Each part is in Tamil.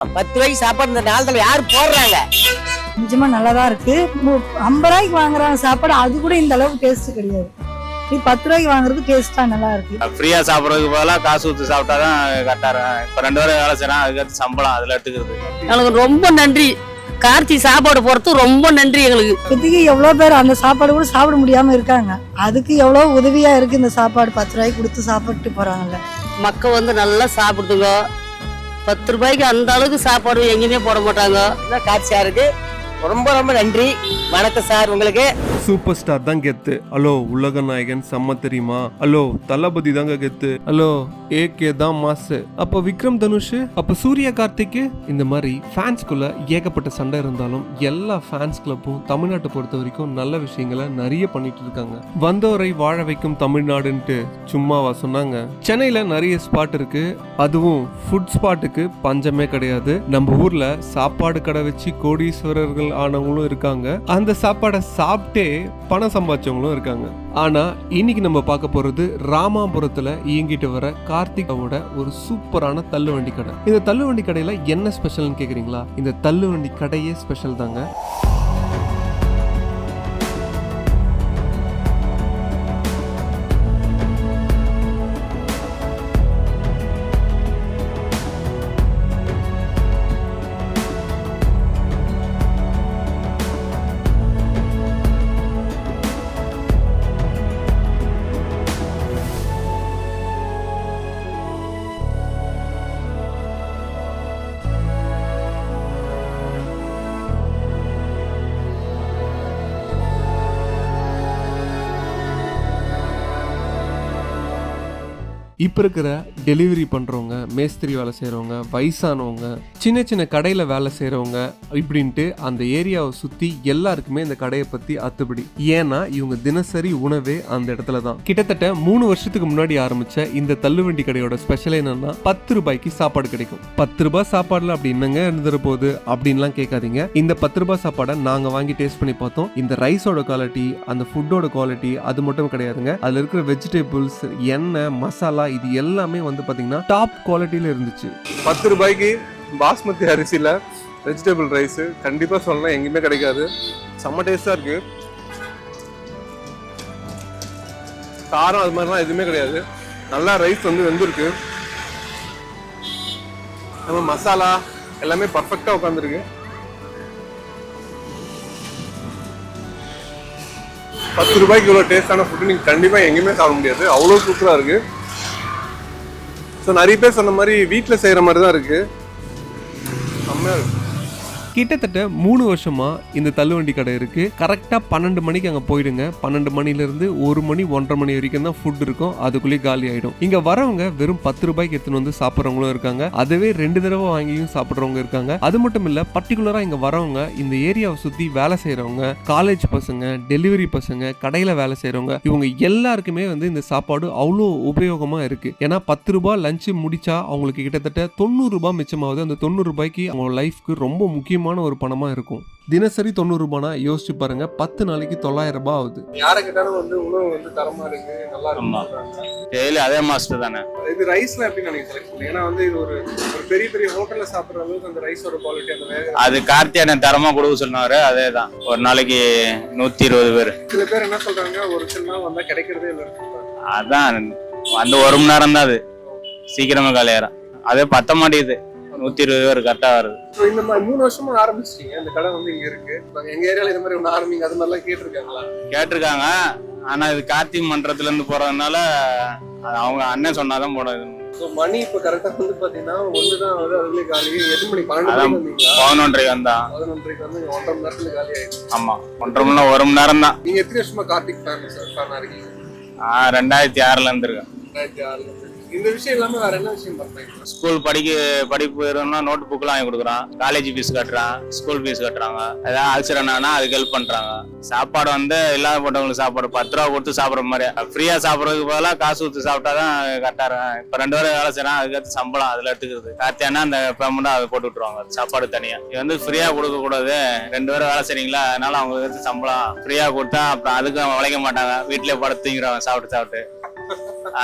பத்து ரூபாய்க்கு சாப்பாடு இந்த நாளத்துல யார் போடுறாங்க? நிஜமா நல்லா தான் இருக்கு ஐம்பது ரூபாய்க்கு வாங்குறாங்க சாப்பாடு அது கூட இந்த அளவுக்கு டேஸ்ட் கிடையாது. இது பத்து ரூபாய்க்கு வாங்குறது டேஸ்டா நல்லா இருக்கு. ஃப்ரீயா சாப்பிட்றதுக்கு பதிலாக காசு ஊற்றி சாப்பிட்டா தான் கரெக்டாக இருக்கும் இப்போ ரெண்டு பேரும் வேலை செய்யறான் அதுக்கடுத்து சம்பளம் அதில் எடுத்துக்கிறது. எங்களுக்கு ரொம்ப நன்றி. கார்த்தி சாப்பாடு போறது ரொம்ப நன்றி எங்களுக்கு. இப்போதைக்கு எவ்வளோ பேர் அந்த சாப்பாடு கூட சாப்பிட முடியாம இருக்காங்க. அதுக்கு எவ்வளோ உதவியா இருக்கு இந்த சாப்பாடு? பத்து ரூபாய்க்கு கொடுத்து சாப்பிட்டு போறாங்கல்ல. மக்கள் வந்து நல்லா சாப்பிடுதுங்க. பத்து ரூபாய்க்கு அந்த அளவுக்கு சாப்பாடு எங்கேயுமே போட மாட்டாங்க. காட்சியாக இருக்குது ரொம்ப ரொம்ப நன்றி. வணக்கம் சார் உங்களுக்கு? சூப்பர் ஸ்டார் தான் கெத்து. ஹலோ உலக நாயகன் செம்ம தெரியுமா? ஹலோ தளபதி தாங்க கெத்து. ஹலோ ஏகே தான் மாசு. அப்ப விக்ரம் தனுஷ் அப்ப சூர்யா கார்த்திக் இந்த மாதிரி ஃபேன்ஸ்குள்ள ஏகப்பட்ட சண்டை இருந்தாலும் எல்லா ஃபேன்ஸ் கிளப்பும் தமிழ்நாட்டை பொறுத்த வரைக்கும் நல்ல விஷயங்களை நிறைய பண்ணிட்டு இருக்காங்க. வந்தோரை வாழ வைக்கும் தமிழ்நாடுன்ட்டு சும்மாவா சொன்னாங்க. சென்னையில நிறைய ஸ்பாட் இருக்கு. அதுவும் ஃபுட் ஸ்பாட்டுக்கு பஞ்சமே கிடையாது. நம்ம ஊர்ல சாப்பாடு கடை வச்சு கோடீஸ்வரர்கள் ஆனவங்களும் இருக்காங்க. அந்த சாப்பாடை சாப்பிட்டே பணம் சம்பாதிச்சவங்களும் இருக்காங்க. ஆனா இன்னைக்கு நம்ம பார்க்க போறது ராமாபுரத்துல இயங்கிட்டு வர கார்த்திகாவோட ஒரு சூப்பரான தள்ளுவண்டி கடை. இந்த தள்ளுவண்டி கடையில என்ன ஸ்பெஷல்னு கேக்குறீங்களா? இந்த தள்ளுவண்டி கடையே ஸ்பெஷல் தாங்க. இப்போ இருக்கிற டெலிவரி பண்ணுறவங்க மேஸ்திரி வேலை செய்கிறவங்க வயசானவங்க சின்ன சின்ன கடையில் வேலை செய்கிறவங்க இப்படின்ட்டு அந்த ஏரியாவை சுற்றி எல்லாருக்குமே இந்த கடையை பற்றி அத்துப்படி. ஏன்னா இவங்க தினசரி உணவே அந்த இடத்துல தான். கிட்டத்தட்ட மூணு வருஷத்துக்கு முன்னாடி ஆரம்பித்த இந்த தள்ளுவண்டி கடையோட ஸ்பெஷல் என்னன்னா பத்து ரூபாய்க்கு சாப்பாடு கிடைக்கும். பத்து ரூபாய் சாப்பாடுல அப்படி என்னங்க இருந்துற போகுது அப்படின்லாம் கேட்காதீங்க. இந்த பத்து ரூபாய் சாப்பாடை நாங்கள் வாங்கி டேஸ்ட் பண்ணி பார்த்தோம். இந்த ரைஸோட குவாலிட்டி அந்த ஃபுட்டோட குவாலிட்டி அது மட்டும் கிடையாதுங்க. அதில் இருக்கிற வெஜிடபிள்ஸ் எண்ணெய் மசாலா இது எல்லாமே வந்து பார்த்தீங்கன்னா டாப் குவாலிட்டியில் இருந்துச்சு. பத்து ரூபாய்க்கு பாஸ்மதி அரிசியில் வெஜிடபிள் ரைஸு கண்டிப்பாக சொல்லலாம் எங்கேயுமே கிடைக்காது. செம்ம டேஸ்ட்டாக இருக்குது காரம் அது மாதிரிலாம் எதுவுமே கிடையாது. நல்லா ரைஸ் வந்து வெந்திருக்கு. நம்ம மசாலா எல்லாமே பர்ஃபெக்டாக உட்காந்துருக்கு பத்து ரூபாய்க்கு இவ்வளோ டேஸ்டான ஃபுட்டு நீங்கள் கண்டிப்பாக எங்கேயுமே சாப்பிட முடியாது. அவ்வளோ சூப்பராக இருக்குது ஸோ நிறைய பேர் சொன்ன மாதிரி வீட்டில் செய்கிற மாதிரி தான் இருக்குது செம்மையாக இருக்குது கிட்டத்தட்ட மூணு வருஷமா இந்த தள்ளுவண்டி கடை இருக்கு. கரெக்டா பன்னெண்டு மணிக்கு அங்க போயிடுங்க. பன்னெண்டு மணில இருந்து ஒரு மணி ஒன்றரை மணி வரைக்கும் தான் ஃபுட் இருக்கும். அதுக்குள்ளேயே காலி ஆயிடும். இங்க வரவங்க வெறும் பத்து ரூபாய்க்கு எடுத்துன்னு வந்து சாப்பிட்றவங்களும் இருக்காங்க. அதுவே ரெண்டு தடவை வாங்கியும் சாப்பிட்றவங்க இருக்காங்க. அது மட்டும் இல்ல பர்டிகுலரா இங்க வரவங்க இந்த ஏரியாவை சுத்தி வேலை செய்யறவங்க காலேஜ் பசங்க டெலிவரி பசங்க கடையில வேலை செய்யறவங்க இவங்க எல்லாருக்குமே வந்து இந்த சாப்பாடு அவ்வளோ உபயோகமா இருக்கு. ஏன்னா பத்து ரூபாய் லஞ்சு முடிச்சா அவங்களுக்கு கிட்டத்தட்ட தொண்ணூறு ரூபாய் மிச்சமாவது அந்த தொண்ணூறு ரூபாய்க்கு அவங்க லைஃப்க்கு ரொம்ப முக்கியம் முக்கியமான ஒரு பணமா இருக்கும். தினசரி தொண்ணூறு ரூபாய்னா யோசிச்சு பாருங்க. பத்து நாளைக்கு தொள்ளாயிரம் ரூபாய் ஆகுது. யாரை கேட்டாலும் வந்து உணவு வந்து தரமா இருக்கு நல்லா. இருக்கு டெய்லி அதே மாஸ்டர் தானே. இது ரைஸ்லாம் எப்படி நீங்க செலக்ட் பண்ணுங்க? ஏன்னா வந்து இது ஒரு ஒரு பெரிய பெரிய ஹோட்டல்ல சாப்பிடுற அளவுக்கு அந்த ரைஸோட குவாலிட்டி அந்த வேக அது கார்த்தி அண்ணன் தரமாக கொடுக்க சொன்னாரு. அதே தான் ஒரு நாளைக்கு நூற்றி இருபது பேர். சில பேர் என்ன சொல்றாங்க? ஒரு சில நாள் வந்தா கிடைக்கிறதே இல்லை அதான். அந்த ஒரு மணி நேரம் தான் அது. சீக்கிரமா காலியாயிரும் அதே பத்த மாட்டேங்குது. நூற்றி இருபது பேர் கரெக்டாக வருது. ஸோ இந்த மாதிரி மூணு வருஷமா ஆரம்பிச்சிட்டீங்க. இந்த கடை வந்து இங்க இருக்கு. நாங்க எங்க ஏரியால இந்த மாதிரி ஒன்று ஆரம்பிங்க அது மாதிரிலாம் கேட்டிருக்காங்களா? கேட்டிருக்காங்க. ஆனா இது கார்த்திக் மன்றத்துல இருந்து போறதுனால அது அவங்க அண்ணன் சொன்னாதான் போடுறது ஸோ மணி இப்போ கரெக்டா வந்து பாத்தீங்கன்னா ஒன்று தான் வந்து அதுலேயே காலி. எட்டு மணி பன்னெண்டு பதினொன்றரைக்கு வந்தான் வந்து ஒன்றரை மணி நேரத்துல காலி ஆயிடுச்சு. ஆமா. ஒன்றரை மணி ஒரு மணி நேரம் தான். நீங்க எத்தனை வருஷமா கார்த்திக் ஃபேன் இருக்கீங்க? ரெண்டாயிரத்தி ஆறுல இருந்திருக்கேன். ரெண்டாயிரத்தி ஆறுல இருந்து. இந்த விஷயம் இல்லாம வேற என்ன விஷயம் பண்றீங்க ஸ்கூல் படிக்க படிப்பு இருந்தா நோட் புக்லாம் வாங்கி கொடுக்குறான் காலேஜ் ஃபீஸ் கட்டுறான் ஸ்கூல் ஃபீஸ் கட்டுறாங்க. ஏதாவது அலசர் என்னன்னா அதுக்கு ஹெல்ப் பண்றாங்க. சாப்பாடு வந்து இல்லாதப்பட்டவங்களுக்கு சாப்பாடு பத்து ரூபா கொடுத்து சாப்பிட்ற மாதிரி. ஃப்ரீயா சாப்பிட்றதுக்கு பதிலாக காசு ஊற்றி சாப்பிட்டாதான் தான் கரெக்டாக இப்போ ரெண்டு பேரும் வேலை செய்யறான் அதுக்கடுத்து சம்பளம் அதுல எடுத்துக்கிறது. கார்த்தியானா அந்த பேமெண்ட் அதை போட்டு விட்டுருவாங்க. சாப்பாடு தனியா. இது வந்து ஃப்ரீயா கொடுக்க கூடாது. ரெண்டு பேரும் வேலை செய்றீங்களா? அதனால அவங்களுக்கு சம்பளம் ஃப்ரீயா கொடுத்தா அப்புறம் அதுக்கும் உழைக்க மாட்டாங்க. வீட்டிலே படுத்துங்கிறவங்க சாப்பிட்டு சாப்பிட்டு.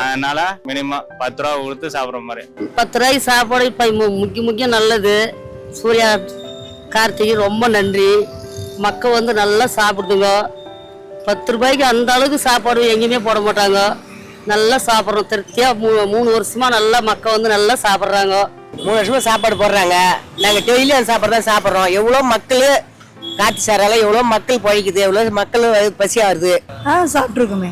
அதனால மினிமம் பத்து ரூபா கொடுத்து சாப்பிட்ற மாதிரி. பத்து ரூபாய்க்கு சாப்பாடு இப்போ முக்கிய முக்கியம் நல்லது. சூர்யா கார்த்திகை ரொம்ப நன்றி. மக்கள் வந்து நல்லா சாப்பிடுதுங்க. பத்து ரூபாய்க்கு அந்த அளவுக்கு சாப்பாடு எங்கேயுமே போட மாட்டாங்க. நல்லா சாப்பிட்றோம். திருப்தியாக மூ மூணு வருஷமா நல்லா மக்கள் வந்து நல்லா சாப்பிட்றாங்க. மூணு வருஷமா சாப்பாடு போடுறாங்க. நாங்க டெய்லி அந்த சாப்பாடு தான் சாப்பிடுறோம். எவ்வளவு மக்கள் காத்து சாரால எவ்வளவு மக்கள் பழிக்குது. எவ்வளவு மக்கள் பசியா வருது ஆ சாப்பிட்ருக்கோமே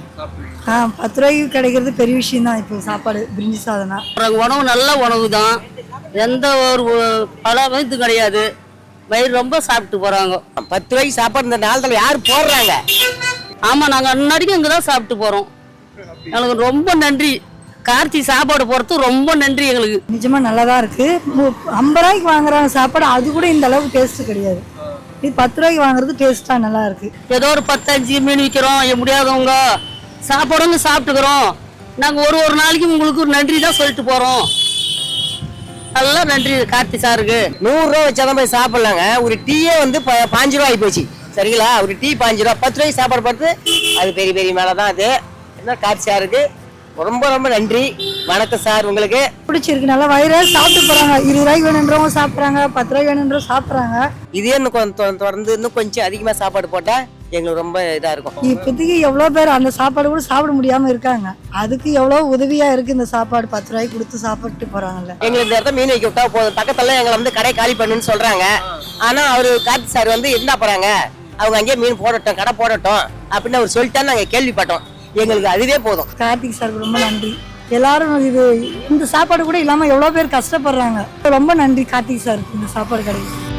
ஆ பத்து ரூபாய்க்கு கிடைக்கிறது பெரிய விஷயம் தான் இப்போ சாப்பாடு பிரிஞ்சி சாதனா உணவு நல்ல உணவு தான் எந்த ஒரு பல இது கிடையாது. வயிறு ரொம்ப சாப்பிட்டு போகிறாங்க பத்து ரூபாய்க்கு சாப்பாடு இந்த நாளத்துல யார் போடுறாங்க? ஆமாம் நாங்கள் அன்னடிக்கும் இங்கே தான் சாப்பிட்டு போகிறோம் எங்களுக்கு ரொம்ப நன்றி. கார்த்தி சாப்பாடு போகிறது ரொம்ப நன்றி எங்களுக்கு. நிஜமா நல்லா தான் இருக்கு. மு- ஐம்பது ரூபாய்க்கு வாங்குறாங்க சாப்பாடு அது கூட இந்த அளவுக்கு டேஸ்ட் கிடையாது. இது பத்து ரூபாய்க்கு வாங்குறது டேஸ்டா நல்லா இருக்கு. ஏதோ ஒரு பத்தஞ்சு மீன் விற்கிறோம் முடியாதவங்க. சாப்பாடுங்க சாப்பிட்டுக்கிறோம். நாங்கள் ஒரு ஒரு நாளைக்கு உங்களுக்கு ஒரு நன்றி தான் சொல்லிட்டு போகிறோம் நல்லா நன்றி கார்த்தி சாருக்கு. நூறுரூவா வச்சாதான் போய் சாப்பிட்லாங்க. ஒரு டீயே வந்து ப- பாஞ்சு ரூபா ஆகி போச்சு. சரிங்களா? ஒரு டீ பாஞ்சு ரூபா பத்து ரூபாய்க்கு சாப்பாடு பார்த்து அது பெரிய பெரிய மேலே தான் அது. என்ன கார்த்தி சாருக்கு? ரொம்ப ரொம்ப நன்றி. வணக்கம் சார் உங்களுக்கு. பிடிச்சிருக்கு நல்லா வயிறு. சாப்பிட்டு போறாங்க. இருபது ரூபாய்க்கு வேணுன்றவங்க சாப்பிட்றாங்க. பத்து ரூபாய்க்கு வேணுன்றவங்க சாப்பிட்றாங்க. இதே இன்னும் கொஞ்சம் தொடர்ந்து இன்னும் கொஞ்சம் அதிகமாக சாப்பாடு போட்டால் எங்களுக்கு ரொம்ப இதாக இருக்கும். இப்போதைக்கு எவ்வளோ பேர் அந்த சாப்பாடு கூட சாப்பிட முடியாம இருக்காங்க. அதுக்கு எவ்வளோ உதவியா இருக்கு இந்த சாப்பாடு? பத்து ரூபாய்க்கு கொடுத்து சாப்பிட்டு போறாங்கல்ல. எங்களுக்கு இந்த இடத்துல மீன் வைக்க விட்டா போதும். பக்கத்துல எங்களை வந்து கடை காலி பண்ணுன்னு சொல்றாங்க. ஆனா அவரு கார்த்தி சார் வந்து என்ன போறாங்க அவங்க அங்கேயே மீன் போடட்டும் கடை போடட்டும் அப்படின்னு அவர் சொல்லிட்டான்னு நாங்க கேள்விப்பட்டோம். எங்களுக்கு அதுவே போதும். கார்த்திக் சார் ரொம்ப நன்றி. எல்லாரும் இது இந்த சாப்பாடு கூட இல்லாம எவ்வளோ பேர் கஷ்டப்படுறாங்க. ரொம்ப நன்றி கார்த்திக் சார் இந்த சாப்பாடு கிடைக்கும்